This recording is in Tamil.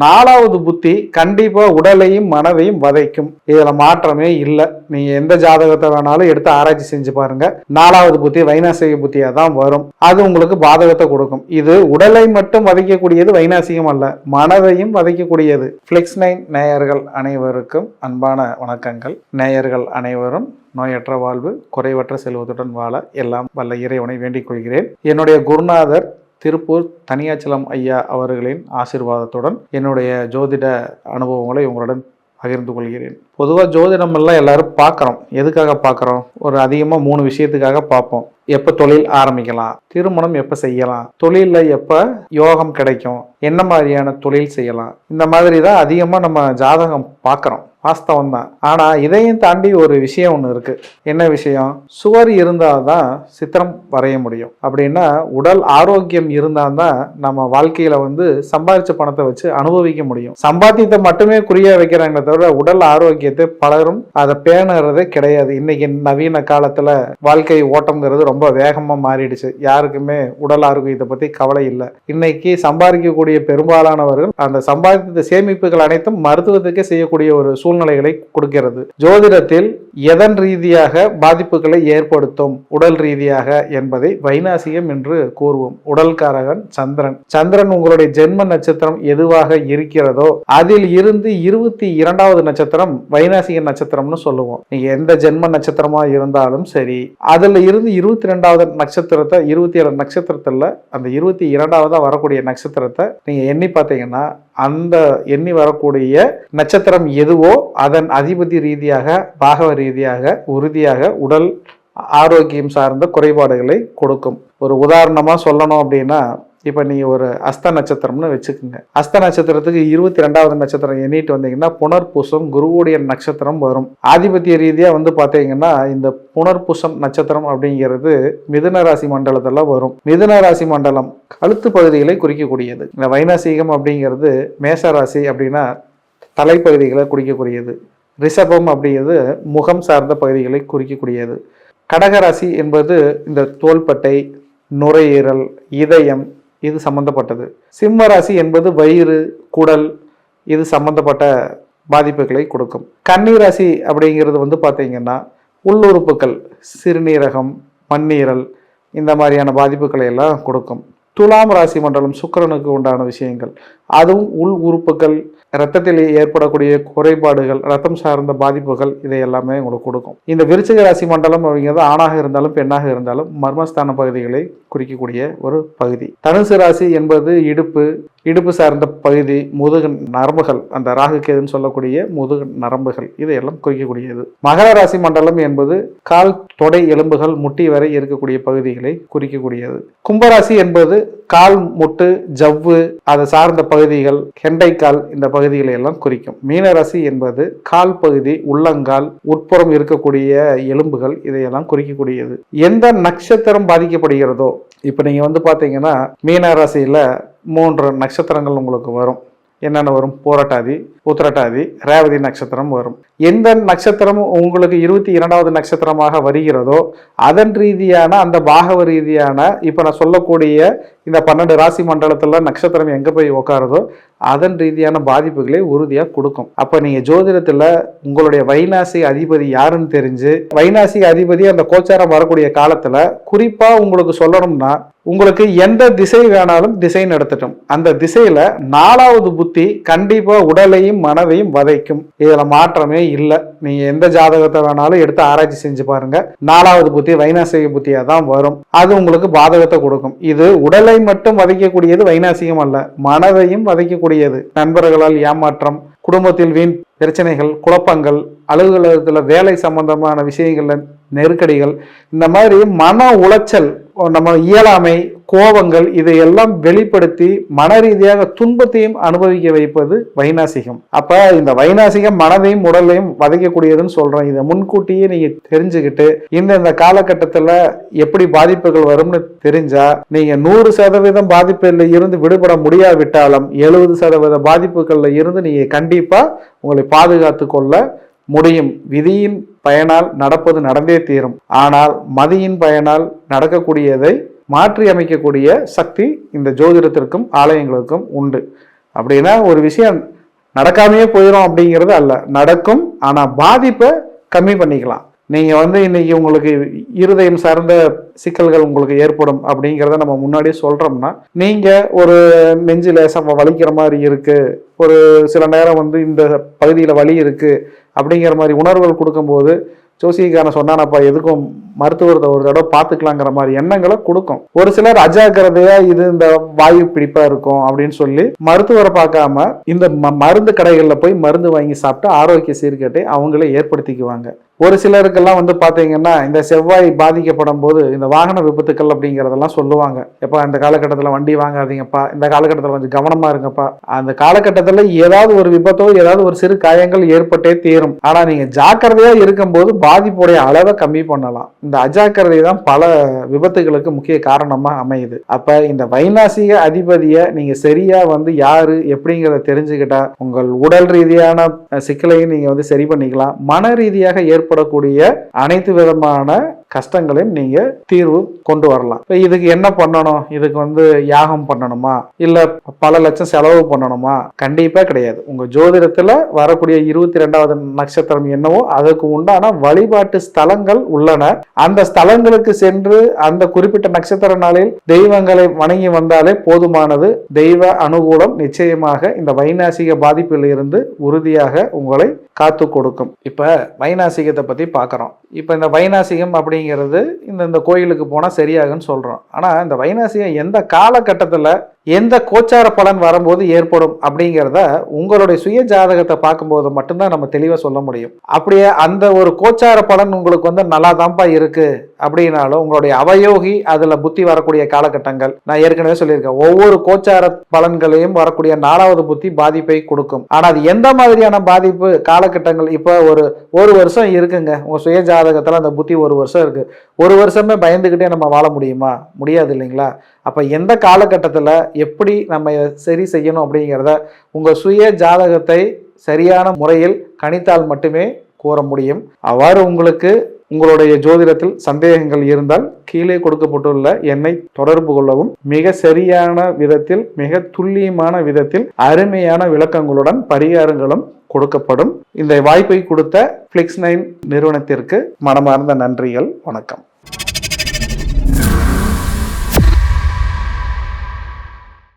நாலாவது புத்தி கண்டிப்பா உடலையும் மனதையும் வதைக்கும். இதுல மாற்றமே இல்லை. நீங்க எந்த ஜாதகத்தை வேணாலும் எடுத்து ஆராய்ச்சி செஞ்சு பாருங்க. நாலாவது புத்தி வைநாசிக புத்தியா தான் வரும். அது உங்களுக்கு பாதகத்தை கொடுக்கும். இது உடலை மட்டும் வதைக்கக்கூடியது வைநாசிகம் அல்ல. மனதையும் வதைக்கக்கூடியது. ஃபிளிக்ஸ் நைன் நேயர்கள் அனைவருக்கும் அன்பான வணக்கங்கள். நேயர்கள் அனைவரும் நோயற்ற வாழ்வு குறைவற்ற செல்வத்துடன் வாழ எல்லாம் வல்ல இறைவனை வேண்டிக் கொள்கிறேன். என்னுடைய குருநாதர் திருப்பூர் தனியாச்சலம் ஐயா அவர்களின் ஆசிர்வாதத்துடன் என்னுடைய ஜோதிட அனுபவங்களை உங்களுடன் பகிர்ந்து கொள்கிறேன். பொதுவாக ஜோதிடம் எல்லாம் எல்லாரும் பார்க்குறோம். எதுக்காக பார்க்குறோம்? ஒரு அதிகமாக மூணு விஷயத்துக்காக பார்ப்போம். எப்போ தொழில் ஆரம்பிக்கலாம்? திருமணம் எப்போ செய்யலாம்? தொழிலில் எப்போ யோகம் கிடைக்கும்? என்ன மாதிரியான தொழில் செய்யலாம்? இந்த மாதிரி தான் அதிகமாக நம்ம ஜாதகம் பார்க்குறோம். வாஸ்தவம் தான். ஆனால் இதையும் தாண்டி ஒரு விஷயம் ஒன்று இருக்குது என்ன விஷயம்? சுவர் இருந்தால் தான் சித்திரம் வரைய முடியும். அப்படின்னா உடல் ஆரோக்கியம் இருந்தால் தான் நம்ம வாழ்க்கையில் வந்து சம்பாதிச்ச பணத்தை வச்சு அனுபவிக்க முடியும். சம்பாத்தியத்தை மட்டுமே குறிய வைக்கிறாங்க தவிர உடல் ஆரோக்கியம் ஆரோக்கியத்தை பலரும் அதை பேணுறதே கிடையாது. இன்னைக்கு நவீன காலத்துல வாழ்க்கை ஓட்டம்ங்கிறது ரொம்ப வேகமா மாறிடுச்சு. யாருக்குமே உடல் ஆரோக்கியத்தை பத்தி கவலை இல்லை. இன்னைக்கு சம்பாதிக்கக்கூடிய பெரும்பாலானவர்கள் அந்த சம்பாதித்த சேமிப்புகள் அனைத்தும் மருத்துவத்துக்கே செய்யக்கூடிய ஒரு சூழ்நிலைகளை கொடுக்கிறது. ஜோதிடத்தில் எதன் ரீதியாக பாதிப்புகளை ஏற்படுத்தும்? உடல் ரீதியாக என்பதை வைநாசியம் என்று கூறுவோம். உடல்காரகன் சந்திரன். சந்திரன் உங்களுடைய ஜென்ம நட்சத்திரம் எதுவாக இருக்கிறதோ அதில் இருந்து இருபத்தி இரண்டாவது நட்சத்திரம் வைநாசிக நட்சத்திரம்னு சொல்லுவோம். நீங்க எந்த ஜென்ம நட்சத்திரமா இருந்தாலும் சரி அதுல இருந்து இருபத்தி ரெண்டாவது நட்சத்திரத்தை இருபத்தி ஏழு நட்சத்திரத்துல அந்த இருபத்தி இரண்டாவதா வரக்கூடிய நட்சத்திரத்தை நீங்க எண்ணி பார்த்தீங்கன்னா அந்த எண்ணி வரக்கூடிய நட்சத்திரம் எதுவோ அதன் அதிபதி ரீதியாக பாகவ ரீதியாக உறுதியாக உடல் ஆரோக்கியம் சார்ந்த குறைபாடுகளை கொடுக்கும். ஒரு உதாரணமாக சொல்லணும் அப்படின்னா இப்போ நீங்கள் ஒரு அஸ்த நட்சத்திரம்னு வச்சுக்கோங்க. அஸ்த நட்சத்திரத்துக்கு இருபத்தி ரெண்டாவது நட்சத்திரம் எண்ணிட்டு வந்தீங்கன்னா புனர்பூசம் குருவுடைய நட்சத்திரம் வரும். ஆதிபத்திய ரீதியாக வந்து பார்த்தீங்கன்னா இந்த புனர்பூசம் நட்சத்திரம் அப்படிங்கிறது மிதுன ராசி மண்டலத்தில் வரும். மிதுன ராசி மண்டலம் கழுத்து பகுதிகளை குறிக்கக்கூடியது. இந்த வைநாசிகம் அப்படிங்கிறது மேச ராசி அப்படின்னா தலைப்பகுதிகளை குறிக்கக்கூடியது. ரிஷபம் அப்படிங்கிறது முகம் சார்ந்த பகுதிகளை குறிக்கக்கூடியது. கடகராசி என்பது இந்த தோள்பட்டை நுரையீரல் இதயம் இது சம்பந்தப்பட்டது. சிம்ம ராசி என்பது வயிறு குடல் இது சம்பந்தப்பட்ட பாதிப்புகளை கொடுக்கும். கன்னி அப்படிங்கிறது வந்து பார்த்தீங்கன்னா உள்ளுறுப்புகள் சிறுநீரகம் மண்ணீரல் இந்த மாதிரியான பாதிப்புகளை எல்லாம் கொடுக்கும். துலாம் ராசி மண்டலம் சுக்கிரனுக்கு உண்டான விஷயங்கள். அதுவும் உள் உறுப்புகள் ரத்தத்தில் ஏற்படக்கூடிய குறைபாடுகள் ரத்தம் சார்ந்த பாதிப்புகள் இதை எல்லாமே உங்களுக்கு கொடுக்கும். இந்த விருச்சிக ராசி மண்டலம் அப்படிங்கிறது ஆணாக இருந்தாலும் பெண்ணாக இருந்தாலும் மர்மஸ்தான பகுதிகளை குறிக்கக்கூடிய ஒரு பகுதி. தனுசு ராசி என்பது இடுப்பு இடுப்பு சார்ந்த பகுதி முதுகு நரம்புகள் அந்த ராகு கேதுன்னு சொல்லக்கூடிய முதுகு நரம்புகள் இதையெல்லாம் குறிக்கக்கூடியது. மகர ராசி மண்டலம் என்பது கால் தொடை எலும்புகள் முட்டி வரை இருக்கக்கூடிய பகுதிகளை குறிக்கக்கூடியது. கும்பராசி என்பது கால் முட்டு ஜவ்வு அதை சார்ந்த பகுதிகள் கெண்டைக்கால் இந்த பகுதிகளை எல்லாம் குறிக்கும். மீனராசி என்பது கால் பகுதி உள்ளங்கால் உட்புறம் இருக்கக்கூடிய எலும்புகள் இதையெல்லாம் குறிக்கக்கூடியது. எந்த நட்சத்திரம் பாதிக்கப்படுகிறதோ இப்போ நீங்க வந்து பாத்தீங்கன்னா மீனராசியில மூன்று நட்சத்திரங்கள் உங்களுக்கு வரும். என்னென்ன வரும்? போராட்டாதி உத்திரட்டாதி ரேவதி நட்சத்திரம் வரும். எந்த நட்சத்திரம் உங்களுக்கு இருபத்தி இரண்டாவது நட்சத்திரமாக வருகிறதோ அதன் ரீதியான அந்த பாகவ ரீதியான இப்போ நான் சொல்லக்கூடிய இந்த பன்னெண்டு ராசி மண்டலத்தில் நட்சத்திரம் எங்கே போய் உட்காருதோ அதன் ரீதியான பாதிப்புகளை உறுதியாக கொடுக்கும். அப்போ நீங்கள் ஜோதிடத்தில் உங்களுடைய வைநாசி அதிபதி யாருன்னு தெரிஞ்சு வைநாசி அதிபதி அந்த கோச்சாரம் வரக்கூடிய காலத்தில் குறிப்பாக உங்களுக்கு சொல்லணும்னா உங்களுக்கு எந்த திசை வேணாலும் திசை நடத்தட்டும். அந்த திசையில நாலாவது புத்தி கண்டிப்பா உடலையும் மனதையும் வதைக்கும். இதுல மாற்றமே இல்லை. நீங்க எந்த ஜாதகத்தை வேணாலும் எடுத்து ஆராய்ச்சி செஞ்சு பாருங்க. நாலாவது புத்தி வைநாசிக புத்தியா தான் வரும். அது உங்களுக்கு பாதகத்தை கொடுக்கும். இது உடலை மட்டும் வதைக்கக்கூடியது வைநாசிகம் அல்ல. மனதையும் வதைக்கக்கூடியது நண்பர்களால் ஏமாற்றம் குடும்பத்தில் வீண் பிரச்சனைகள் குழப்பங்கள் அலுவலகத்தில் வேலை சம்பந்தமான விஷயங்கள்ல நெருக்கடிகள் இந்த மாதிரி மன உளைச்சல் நம்ம இயலாமை கோபங்கள் இதையெல்லாம் வெளிப்படுத்தி மன ரீதியாக துன்பத்தையும் அனுபவிக்க வைப்பது வைநாசிகம். அப்ப இந்த வைநாசிகம் மனதையும் உடலையும் வதைக்கக்கூடியதுன்னு சொல்றோம் இதை முன்கூட்டியே நீங்க தெரிஞ்சுக்கிட்டு இந்த இந்த காலகட்டத்துல எப்படி பாதிப்புகள் வரும்னு தெரிஞ்சா நீங்க நூறு சதவீதம் பாதிப்பில் இருந்து விடுபட முடியாவிட்டாலும் எழுபது சதவீத பாதிப்புகள்ல இருந்து நீங்க கண்டிப்பா உங்களை பாதுகாத்து கொள்ள முடியும். விதியின் பயனால் நடப்பது நடந்தே தீரும். ஆனால் மதியின் பயனால் நடக்கக்கூடியதை மாற்றி அமைக்கக்கூடிய சக்தி இந்த ஜோதிடத்திற்கும் ஆலயங்களுக்கும் உண்டு. அப்படின்னா ஒரு விஷயம் நடக்காமையே போயிடும் அப்படிங்கிறது அல்ல. நடக்கும் ஆனால் பாதிப்பை கம்மி பண்ணிக்கலாம். நீங்கள் வந்து இன்னைக்கு உங்களுக்கு இருதயம் சார்ந்த சிக்கல்கள் உங்களுக்கு ஏற்படும் அப்படிங்கிறத நம்ம முன்னாடியே சொல்கிறோம்னா நீங்கள் ஒரு நெஞ்சு லேசா வலிக்கிற மாதிரி இருக்குது ஒரு சில நேரம் வந்து இந்த பகுதியில் வலி இருக்குது அப்படிங்கிற மாதிரி உணர்வுகள் கொடுக்கும்போது ஜோசிகாரன் சொன்னானப்பா எதுக்கும் மருத்துவத்தை ஒரு தடவை பார்த்துக்கலாங்கிற மாதிரி எண்ணங்களை கொடுக்கும். ஒரு சிலர் அஜாக்கிரதையா இது இந்த வாயு பிடிப்பா இருக்கும் அப்படின்னு சொல்லி மருத்துவரை பார்க்காம இந்த ம- மருந்து கடைகளில் போய் மருந்து வாங்கி சாப்பிட்டு ஆரோக்கிய சீர்கேட்டை அவங்களே ஏற்படுத்திக்குவாங்க. ஒரு சிலருக்கெல்லாம் வந்து பார்த்தீங்கன்னா இந்த செவ்வாய் பாதிக்கப்படும் போது இந்த வாகன விபத்துக்கள் அப்படிங்கிறதெல்லாம் சொல்லுவாங்க. எப்பா இந்த காலகட்டத்தில் வண்டி வாங்காதீங்கப்பா இந்த காலகட்டத்தில் கொஞ்சம் கவனமாக இருங்கப்பா. அந்த காலகட்டத்தில் ஏதாவது ஒரு விபத்தோ ஏதாவது ஒரு சிறு காயங்கள் ஏற்பட்டே தீரும். ஆனால் நீங்கள் ஜாக்கிரதையாக இருக்கும்போது பாதிப்புடைய அளவை கம்மி பண்ணலாம். இந்த அஜாக்கிரதை தான் பல விபத்துகளுக்கு முக்கிய காரணமாக அமையுது. அப்போ இந்த வைநாசிக அதிபதியை நீங்கள் சரியாக வந்து யார் எப்படிங்கிறத தெரிஞ்சுக்கிட்டா உங்கள் உடல் ரீதியான சிக்கலையும் நீங்கள் வந்து சரி பண்ணிக்கலாம். மன ரீதியாக ஏற்படக்கூடிய அனைத்து விதமான கஷ்டங்களையும் நீங்க தீர்வு கொண்டு வரலாம். இப்போ இதுக்கு என்ன பண்ணணும்? இதுக்கு வந்து யாகம் பண்ணணுமா? இல்ல பல லட்சம் செலவு பண்ணணுமா? கண்டிப்பா கிடையாது. உங்க ஜோதிடத்துல வரக்கூடிய இருபத்தி ரெண்டாவது நட்சத்திரம் என்னவோ அதுக்கு உண்டான வழிபாட்டு ஸ்தலங்கள் உள்ளன. அந்த ஸ்தலங்களுக்கு சென்று அந்த குறிப்பிட்ட நட்சத்திர நாளில் தெய்வங்களை வணங்கி வந்தாலே போதுமானது. தெய்வ அனுகூலம் நிச்சயமாக இந்த வைநாசிக பாதிப்பில் இருந்து உறுதியாக உங்களை காத்து கொடுக்கும். இப்ப வைநாசிகத்தை பத்தி பார்க்குறோம் இப்ப இந்த வைநாசிகம் அப்படிங்கிறது இந்த இந்த கோயிலுக்கு போனா சரியாகுன்னு சொல்றோம். ஆனா இந்த வைநாசிகம் எந்த காலகட்டத்தில் எந்த கோச்சார பலன் வரும்போது ஏற்படும் அப்படிங்கிறத உங்களுடைய சுய ஜாதகத்தை பார்க்கும்போது மட்டும்தான் நம்ம தெளிவாக சொல்ல முடியும். அப்படியே அந்த ஒரு கோச்சார பலன் உங்களுக்கு வந்து நல்லா தான்ப்பா இருக்கு அப்படின்னாலும் உங்களுடைய அவயோகி அதில் புத்தி வரக்கூடிய காலகட்டங்கள் நான் ஏற்கனவே சொல்லியிருக்கேன். ஒவ்வொரு கோச்சார பலன்களையும் வரக்கூடிய நாலாவது புத்தி பாதிப்பை கொடுக்கும். ஆனால் அது எந்த மாதிரியான பாதிப்பு காலகட்டங்கள்? இப்போ ஒரு ஒரு வருஷம் இருக்குங்க. உங்கள் சுய ஜாதகத்தில் அந்த புத்தி ஒரு வருஷம் இருக்குது ஒரு வருஷமே பயந்துக்கிட்டே நம்ம வாழ முடியுமா? முடியாது இல்லைங்களா? அப்போ எந்த காலகட்டத்தில் எப்படி நம்ம சரி செய்யணும் அப்படிங்கிறத உங்கள் சுய ஜாதகத்தை சரியான முறையில் கணித்தால் மட்டுமே கூற முடியும். அவ்வாறு உங்களுக்கு உங்களுடைய ஜோதிடத்தில் சந்தேகங்கள் இருந்தால் கீழே கொடுக்கப்பட்டுள்ள எண்ணை தொடர்பு கொள்ளவும். மிக சரியான விதத்தில் மிக துல்லியமான விதத்தில் அருமையான விளக்கங்களுடன் பரிகாரங்களும் கொடுக்கப்படும். இந்த வாய்ப்பை கொடுத்த ஃபிளிக்ஸ் நைன் நிறுவனத்திற்கு மனமார்ந்த நன்றிகள் வணக்கம்.